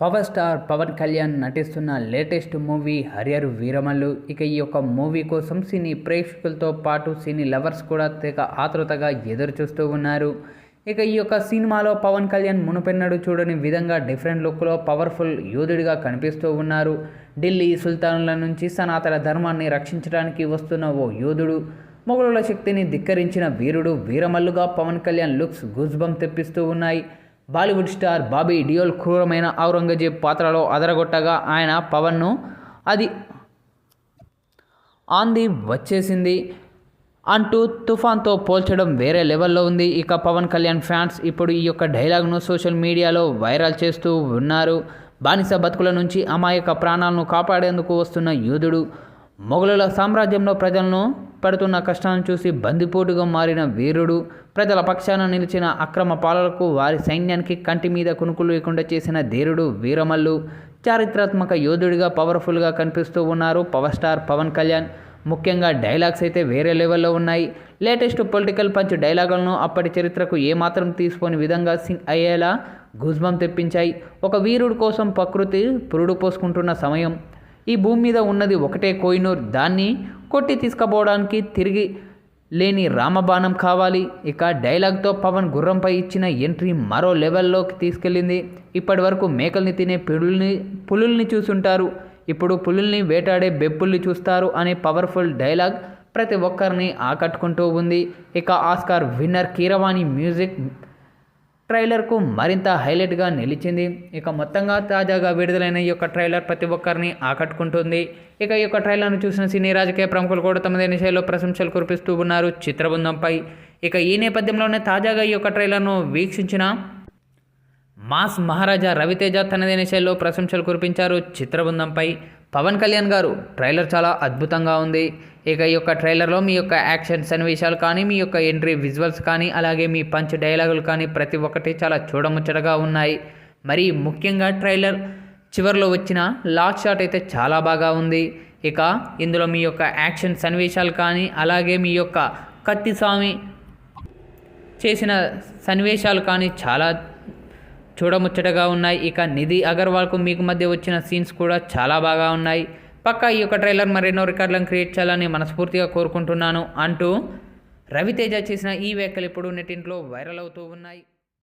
Power star Pawan Kalyan నటిస్తున్న latest movie Harrier Veeramallu. ఇక ఈ యొక్క మూవీ కోసం సినీ ప్రేక్షకులతో పాటు సినీ లవర్స్ కూడా తెగ ఆతృతగా ఎదురు చూస్తూ ఉన్నారు. ఇక ఈ యొక్క సినిమాలో పవన్ కళ్యాణ్ మునుపెన్నడు చూడని విధంగా డిఫరెంట్ లుక్లో పవర్ఫుల్ యోధుడిగా కనిపిస్తూ ఉన్నారు. ఢిల్లీ సుల్తానుల నుంచి సనాతన ధర్మాన్ని రక్షించడానికి వస్తున్న ఓ యోధుడు మొఘలుల శక్తిని ధిక్కరించిన వీరుడు వీరమల్లుగా పవన్ కళ్యాణ్ లుక్స్ గుజ్బం తెప్పిస్తూ ఉన్నాయి. బాలీవుడ్ స్టార్ బాబీ డియోల్ క్రూరమైన ఔరంగజేబ్ పాత్రలో అదరగొట్టగా ఆయన పవన్ను అది ఆంది వచ్చేసింది. అంటూ తుఫాన్తో పోల్చడం వేరే లెవెల్లో ఉంది. ఇక పవన్ కళ్యాణ్ ఫ్యాన్స్ ఇప్పుడు ఈ యొక్క డైలాగ్ను సోషల్ మీడియాలో వైరల్ చేస్తూ ఉన్నారు. బానిస బతుకుల నుంచి అమాయక ప్రాణాలను కాపాడేందుకు వస్తున్న యోధుడు మొఘలుల సామ్రాజ్యంలో ప్రజలను పడుతున్న కష్టాలను చూసి బందిపోటుగా మారిన వీరుడు ప్రజల పక్షాన నిలిచిన అక్రమ పాలనకు వారి సైన్యానికి కంటి మీద కునుకులు లేకుండా చేసిన ధీరుడు వీరమల్లు చారిత్రాత్మక యోధుడిగా పవర్ఫుల్గా కనిపిస్తూ ఉన్నారు పవర్ స్టార్ పవన్ కళ్యాణ్. ముఖ్యంగా డైలాగ్స్ అయితే వేరే లెవెల్లో ఉన్నాయి. లేటెస్ట్ పొలిటికల్ పంచ్ డైలాగులను అప్పటి చరిత్రకు ఏమాత్రం తీసుకోని విధంగా సింగ్ అయ్యేలా గుజ్బం తెప్పించాయి. ఒక వీరుడు కోసం ప్రకృతి పురుడు పోసుకుంటున్న సమయం. ఈ భూమి మీద ఉన్నది ఒకటే కోయినూర్. దాన్ని కొట్టి తీసుకుపోవడానికి తిరిగి లేని రామబాణం కావాలి. ఇక డైలాగ్తో పవన్ గుర్రంపై ఇచ్చిన ఎంట్రీ మరో లెవెల్లోకి తీసుకెళ్ళింది. ఇప్పటి వరకు మేకల్ని తినే పులుల్ని పులుల్ని చూసుంటారు. ఇప్పుడు పులుల్ని వేటాడే బెప్పుల్ని చూస్తారు అనే పవర్ఫుల్ డైలాగ్ ప్రతి ఒక్కరిని ఆకట్టుకుంటూ ఉంది. ఇక ఆస్కార్ విన్నర్ కీరవాణి మ్యూజిక్ ట్రైలర్కు మరింత హైలైట్గా నిలిచింది. ఇక మొత్తంగా తాజాగా విడుదలైన ఈ యొక్క ట్రైలర్ ప్రతి ఒక్కరిని ఆకట్టుకుంటుంది. ఇక ఈ యొక్క ట్రైలర్ను చూసిన సినీ రాజకీయ ప్రముఖులు కూడా తమదైన శైలిలో ప్రశంసలు కురిపిస్తూ ఉన్నారు చిత్రబృందంపై. ఇక ఈ నేపథ్యంలోనే తాజాగా ఈ యొక్క ట్రైలర్ను వీక్షించిన మాస్ మహారాజా రవితేజ తనదైన శైలిలో ప్రశంసలు కురిపించారు చిత్రబృందంపై. పవన్ కళ్యాణ్ గారు ట్రైలర్ చాలా అద్భుతంగా ఉంది. ఇక ఈ యొక్క ట్రైలర్లో మీ యొక్క యాక్షన్ సన్నివేశాలు కానీ మీ యొక్క ఎంట్రీ విజువల్స్ కానీ అలాగే మీ పంచ్ డైలాగులు కానీ ప్రతి ఒక్కటి చాలా చూడముచ్చటగా ఉన్నాయి. మరి ముఖ్యంగా ట్రైలర్ చివరిలో వచ్చిన లాస్ట్ షాట్ అయితే చాలా బాగా ఉంది. ఇక ఇందులో మీ యొక్క యాక్షన్ సన్నివేశాలు కానీ అలాగే మీ యొక్క కత్తి స్వామి చేసిన సన్నివేశాలు కానీ చాలా చూడముచ్చటగా ఉన్నాయి. ఇక నిధి అగర్వాల్కు మీకు మధ్య వచ్చిన సీన్స్ కూడా చాలా బాగా ఉన్నాయి. పక్కా ఈ యొక్క ట్రైలర్ మరెన్నో రికార్డులను క్రియేట్ చేయాలని మనస్ఫూర్తిగా కోరుకుంటున్నాను అంటూ రవితేజ చేసిన ఈ వ్యాఖ్యలు ఇప్పుడు నెట్టింట్లో వైరల్ అవుతూ ఉన్నాయి.